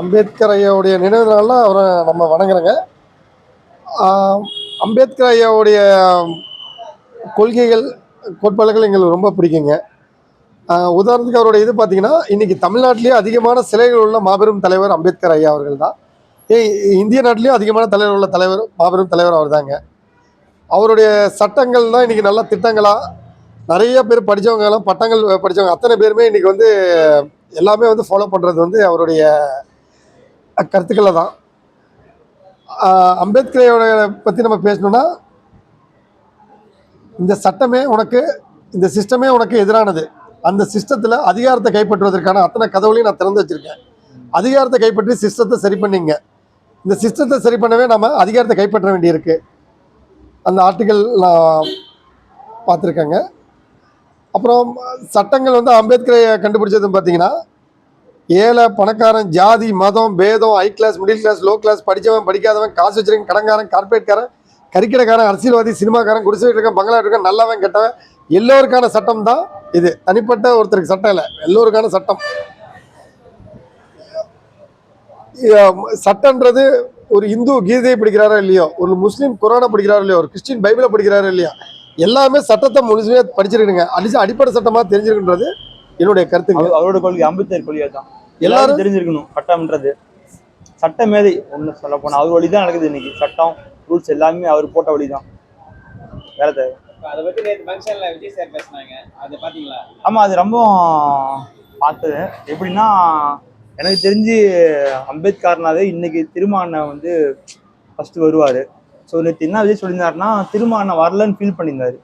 அம்பேத்கர் ஐயாவுடைய நினைவு நாளில் அவரை நம்ம வணங்குறோங்க. அம்பேத்கர் ஐயாவுடைய கொள்கைகள் கோட்பாடுகள் எங்களுக்கு ரொம்ப பிடிக்குங்க. உதாரணத்துக்கு அவருடைய இது பார்த்தீங்கன்னா இன்றைக்கி தமிழ்நாட்டிலேயே அதிகமான சிலைகள் உள்ள மாபெரும் தலைவர் அம்பேத்கர் ஐயா அவர்கள் தான். ஏ இந்திய நாட்டிலேயும் அதிகமான தலைவர் உள்ள தலைவர் மாபெரும் தலைவர் அவர் தாங்க. அவருடைய சட்டங்கள் தான் இன்றைக்கி நல்ல திட்டங்களாக நிறைய பேர் படிச்சவங்க எல்லாம் பட்டங்கள் படித்தவங்க அத்தனை பேருமே இன்றைக்கி வந்து எல்லாமே வந்து ஃபாலோ பண்ணுறது வந்து அவருடைய கருத்துக்களை தான் அம்பேத்கரையோட பற்றி நம்ம பேசணும்னா இந்த சட்டமே உனக்கு இந்த சிஸ்டமே உனக்கு எதிரானது. அந்த சிஸ்டத்தில் அதிகாரத்தை கைப்பற்றுவதற்கான அத்தனை கதவுகளையும் நான் திறந்து வச்சுருக்கேன். அதிகாரத்தை கைப்பற்றி சிஸ்டத்தை சரி பண்ணிங்க. இந்த சிஸ்டத்தை சரி பண்ணவே நம்ம அதிகாரத்தை கைப்பற்ற வேண்டியிருக்கு. அந்த ஆர்டிக்கல் நான் பார்த்துருக்கேங்க. அப்புறம் சட்டங்கள் வந்து அம்பேத்கரை கண்டுபிடிச்சதுன்னு பார்த்தீங்கன்னா ஏழை பணக்காரன் ஜாதி மதம் பேதம் high class middle class low class படித்தவன் படிக்காதவன் காசு வச்சிருக்கன் கடங்காரன் கார்பரேட்காரன் கறிக்கடைக்காரன் அரசியல்வாதி சினிமாக்காரன் குடிசை இருக்கான் பங்களா இருக்கான் நல்லவன் கெட்டவன் எல்லோருக்கான சட்டம் தான் இது. தனிப்பட்ட ஒருத்தருக்கு சட்டம் இல்லை. எல்லோருக்கான சட்டம். சட்டன்றது ஒரு இந்து கீதையை படிக்கிறாரோ இல்லையோ ஒரு முஸ்லீம் குரானை படிக்கிறாரோ இல்லையோ ஒரு கிறிஸ்டின் பைபிளை படிக்கிறாரோ இல்லையா எல்லாமே சட்டத்தை முழுமையாக படிச்சிருக்கணுங்க அடிச்சு அடிப்படை சட்டமாக தெரிஞ்சிருக்குன்றது என்னுடைய கருத்து அவரோட கொள்கை அம்பேத்கர் கொள்கை தான் எல்லாரும் தெரிஞ்சிருக்கணும். சட்டம்ன்றது. சட்ட மேதை ஒண்ணு சொல்ல போனா அவர் வழி தான் நடக்குது இன்னைக்கு. சட்டம் ரூல்ஸ் எல்லாமே அவர் போட்ட வழி தான் வேற தேவை அதை பத்தி நேற்று ஃபங்க்ஷன்ல விஜய் சார் பேசினாங்க. அதை பாத்தீங்களா? ஆமா அது ரொம்ப பார்த்தது. எப்படின்னா எனக்கு தெரிஞ்சு அம்பேத்கர்னாவே இன்னைக்கு திருமாண்ண வந்து ஃபர்ஸ்ட் வருவாரு. ஸோ நேற்று என்ன விஜய் சொல்லியிருந்தாருன்னா திருமாண்ண வரலன்னு ஃபீல் பண்ணியிருந்தாரு.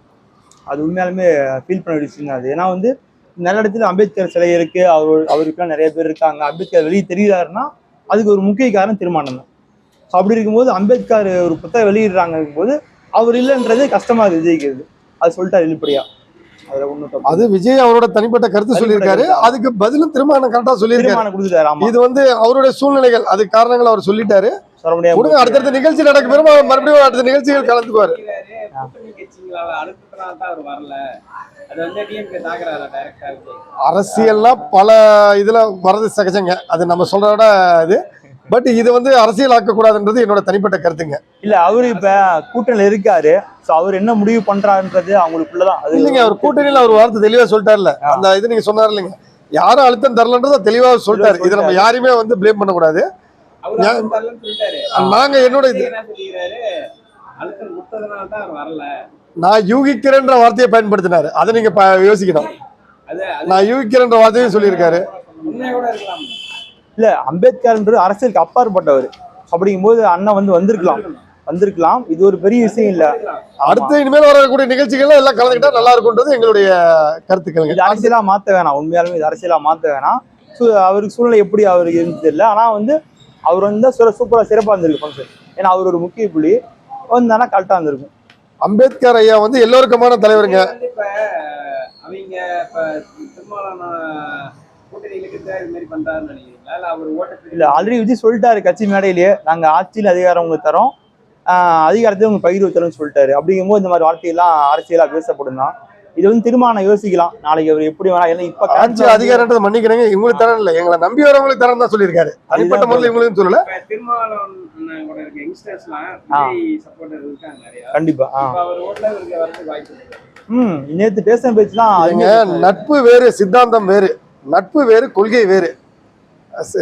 அது உண்மையாலுமே ஃபீல் பண்ண விஷயம் அது. ஏன்னா வந்து நல்ல இடத்துல அம்பேத்கர் சிலை இருக்கு அவர் அவருக்குலாம் நிறைய பேர் இருக்காங்க. அம்பேத்கர் வெளியே தெரியுறாருன்னா அதுக்கு ஒரு முக்கிய காரணம் திருமாண்ணம் தான். ஸோ அப்படி இருக்கும்போது அம்பேத்கர் ஒரு புத்தகம் வெளியிடுறாங்க போது அவர் இல்லைன்றது கஷ்டமா விஜயிக்கிறது அது சொல்லிட்டார் வெளிப்படையா. அது விஜய் அவரோட தனிப்பட்ட கருத்து சொல்லியிருக்காரு. அதுக்கு பதிலும் திரும்ப கரெக்டா சொல்லியிருக்காரு. இது வந்து அவருடைய சூழ்நிலைகள் அது காரணங்கள் அவர் சொல்லிட்டாரு. கொடுங்க அடுத்தடுத்த நிகழ்ச்சி நடக்க அவர் மறுபடியும் அடுத்த நிகழ்ச்சிகள் கலந்துக்குவாரு. சொல்லிக்கிறாரு, கூட்டணி கட்சிகளால அழுத்தத்தினால தான் அவர் வரல அது வந்து டிஎம்கே தாக்குறாரு டைரக்டா விஜய் அரசியல்னா பல இதுல வர்றது சகஜங்க. அது நம்ம சொல்றத இது பட் இது வந்து அரசியல் ஆக்கக்கூடாதுன்றது என்னோட தனிப்பட்ட கருத்துங்க. இல்ல அவரு இப்ப கூட்டணியில இருக்காரு. சோ அவர் என்ன முடிவு பண்றாருன்றது அவங்களுக்குள்ளதான். அது இல்லைங்க அவர் கூட்டணியில அவர் வார்த்தை தெளிவா சொல்லிட்டாருல்ல அந்த இது நீங்க சொன்னார் இல்லைங்க யாரும் அழுத்தம் தரலன்றத தெளிவா சொல்லிட்டாரு. இதை நம்ம யாரையுமே வந்து ப்ளேம் பண்ணக்கூடாது. நாங்க என்னோட இது நான் யூகிக்கிறேன்ற வார்த்தையை பயன்படுத்தினாரு. அதை நீங்க ப- யோசிக்கணும். நான் யூகிக்கிறேன்ற வார்த்தையும் சொல்லியிருக்காரு. இல்ல அம்பேத்கர்ன்றது அரசியலுக்கு அப்பாற்பட்டவர். அப்படிங்கும்போது அண்ணன் வந்து வந்திருக்கலாம். வந்திருக்கலாம். இது ஒரு பெரிய விஷயம் இல்ல. அடுத்து இனிமேல் வரக்கூடிய நிகழ்ச்சிகள்லாம் எல்லாம் கலந்துக்கிட்டா நல்லா இருக்கும்ன்றது எங்களுடைய இது கருத்துக்களுங்க அரசியலா மாத்த வேணாம். உண்மையாலுமே இது அரசியலா மாத்த வேணாம். அவருக்கு சூழ்நிலை எப்படி அவருக்கு இருந்து தெரியல ஆனா வந்து அவர் வந்து சூப்பரா சிறப்பா இருந்திருக்கு ஃபங்க்ஷன் ஏன்னா அவர் ஒரு முக்கிய புள்ளி. வந்தானா கரெக்டா இருந்திருக்கும். அம்பேத்கர் ஐயா வந்து எல்லோருக்குமான தலைவருங்க. அவங்க இல்ல ஆல்ரெடி விஜய் சொல்லிட்டாரு கட்சி மேடையிலேயே. நாங்க ஆட்சியில் அதிகாரம் உங்களுக்கு தரோம். அதிகாரத்தை உங்க பகிர்வு தரோம்னு சொல்லிட்டாரு. அப்படிங்கும்போது இந்த மாதிரி வார்த்தையெல்லாம் அரசியலா பேசப்படும் தான் இது வந்து திருமணம் யோசிக்கலாம். நாளைக்கு அவர் எப்படி வேணா ஏன்னா இப்ப ஆட்சி அதிகாரத்தை மன்னிக்கிறேங்க இவங்களுக்கு தரம் இல்லை. எங்களை நம்பி வரவங்களுக்கு தரம் தான் சொல்லியிருக்காரு. தனிப்பட்ட முறையில் இவங்களுக்கும் சொல்லல. கண்டிப்பா ம் நேத்து பேசின பேச்சு தான் நட்பு வேறு சித்தாந்தம் வேறு. நட்பு வேறு கொள்கை வேறு.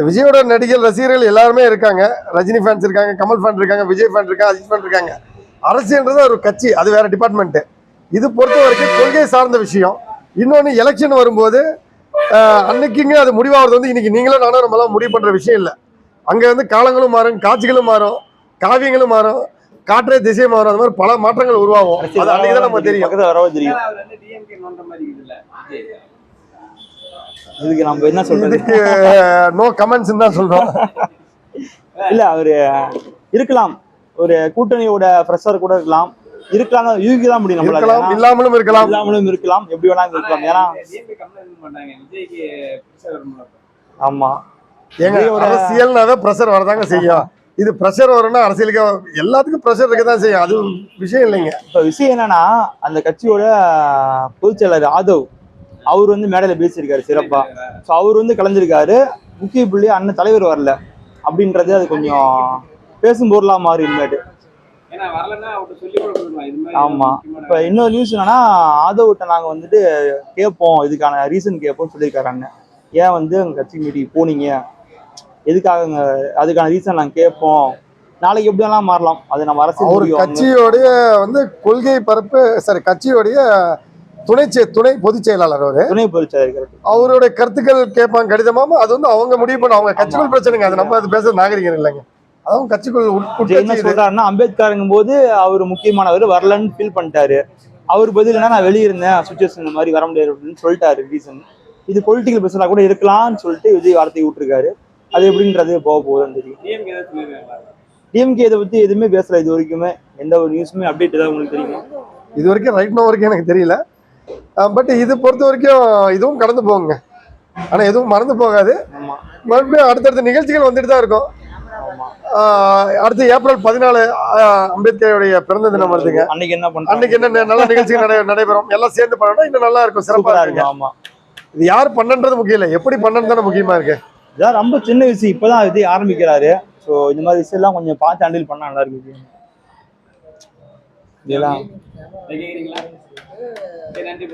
விஜயோட நடிகர் ரசிகர்கள் எல்லாருமே இருக்காங்க. ரஜினி ஃபேன்ஸ் இருக்காங்க கமல் ஃபேன் இருக்காங்க விஜய் ஃபேன் இருக்காங்க அஜித் ஃபேன் இருக்காங்க. அரசியல்ன்றது ஒரு கட்சி அது வேற டிபார்ட்மெண்ட் இது பொறுத்த வரைக்கும் கொள்கை சார்ந்த விஷயம். இன்னொன்று எலெக்ஷன் வரும்போது அன்னைக்குங்க அது முடிவாகிறது வந்து இன்னைக்கு நீங்களும் நானும் நம்மளாம் முடிவு பண்ற விஷயம் இல்லை. அங்க வந்து காலங்களும் மாறும் காட்சிகளும் மாறும் காவியங்களும் மாறும் காற்றே திசை மாறும் அந்த மாதிரி பல மாற்றங்கள் உருவாகும். அது அன்னைக்கு தான் நமக்கு தெரியும். தெரியும் அவர் வந்து டிஎம்கே நோண்ட மாதிரி இருக்குல்ல விஜய் இதுக்கு நம்ம என்ன சொல்றது? நோ கமெண்ட்ஸ் தான் சொல்றோம். இல்ல அவரு இருக்கலாம். ஒரு கூட்டணியோட ப்ரெஷர் கூட இருக்கலாம். இருக்கலாம் யூகி தான் முடியும் நம்மளால. இல்லாமலும் இருக்கலாம். இல்லாமலும் இருக்கலாம். எப்படி வேணாலும் இருக்கலாம். ஏன்னா ஆமா. ஏங்க விஜயோட- அரசியல்னாவே ப்ரெஷர் வரதாங்க செய்யும். இது ப்ரெஷர் வரும்னா அரசியலுக்கு எல்லாத்துக்கும் ப்ரெஷர் இருக்க தான் செய்யும். அது விஷயம் இல்லைங்க. இப்ப விஷயம் என்னன்னா அந்த கட்சியோட பொதுச் செயலர் ஆதவ் அவர் வந்து மேடையில பேசியிருக்காரு சிறப்பா. ஸோ அவர் வந்து கலந்துருக்காரு முக்கிய புள்ளி அண்ணன் தலைவர் வரல அப்படின்றது அது கொஞ்சம் பேசும் பொருளா மாறி இனிமேட்டு. ஆமா. இப்ப இன்னொரு நியூஸ் என்னன்னா ஆதவ்கிட்ட நாங்க வந்துட்டு கேட்போம். இதுக்கான ரீசன் கேட்போம் சொல்லியிருக்காரு அண்ணன். ஏன் வந்து உங்க கட்சி மீட்டிங் போனீங்க? எதுக்காக அதுக்கான ரீசன் நாங்க கேட்போம். நாளைக்கு எப்படி வேணாலும் மாறலாம்? அது நம்ம அரசு கட்சியோடைய வந்து கொள்கை பரப்பு சாரி கட்சியோடைய துணை துணை பொதுச் செயலாளர் அவரு. துணை பொதுச் செயலாளர் அவருடைய கருத்துக்கள் கேட்பாங்க கடிதமாம. அது வந்து அவங்க முடிவு பண்ண அவங்க கட்சிக்குள் பிரச்சனைங்க. அது நம்ம அது பேசுறது நாகரிகம் இல்லைங்க. அவங்க கட்சிக்குள் என்ன. சொல்றாருன்னா அம்பேத்கருங்கும் போது அவர் முக்கியமானவர் வரலன்னு ஃபீல் பண்ணிட்டாரு. அவர் பதில் நான் வெளியே இருந்தேன் சுச்சுவேஷன் இந்த மாதிரி வர முடியாது அப்படின்னு சொல்லிட்டாரு ரீசன் இது பொலிட்டிக்கல் பிரச்சனை கூட இருக்கலாம்னு சொல்லிட்டு விஜய் வார்த்தை விட்டுருக்காரு. அது எப்படின்றது போக போகுதுன்னு தெரியும். டிஎம்கே இதை பத்தி எதுவுமே பேசல இது வரைக்குமே. எந்த ஒரு நியூஸுமே அப்டேட் ஏதாவது உங்களுக்கு தெரியுமா? இது வரைக்கும் ரைட் நோ வரைக்கும் எனக்கு தெரியல. பட் இது பொறுத்த வரைக்கும் இதுவும் கடந்து போகுங்க. ஆனா எதுவும் மறந்து போகாது. மறுபடியும் அடுத்தடுத்த நிகழ்ச்சிகள் வந்துட்டு தான் இருக்கும். அடுத்து ஏப்ரல் பதினாலு அம்பேத்கருடைய பிறந்த தினம் வருதுங்க. அன்னைக்கு என்ன பண்றாங்க? அன்னைக்கு என்ன நல்ல நிகழ்ச்சிகள் நடை நடைபெறும். எல்லாம் சேர்ந்து பண்ணணும் இன்னும் நல்லா இருக்கும். சிறப்பா சூப்பரா இருக்குங்க. இருக்கும். ஆமா. இது யார் பண்ணன்றது முக்கியம் இல்லை. எப்படி பண்ணன்னு தானே முக்கியமா இருக்கு. இதான் ரொம்ப சின்ன விஷயம். இப்பதான் விஜய் ஆரம்பிக்கிறாரு. ஸோ இந்த மாதிரி விஷயம் எல்லாம் கொஞ்சம் பார்த்து ஹேண்டில் பண்ணா நல்லா இருக்கு. இதெல்லாம் நன்றி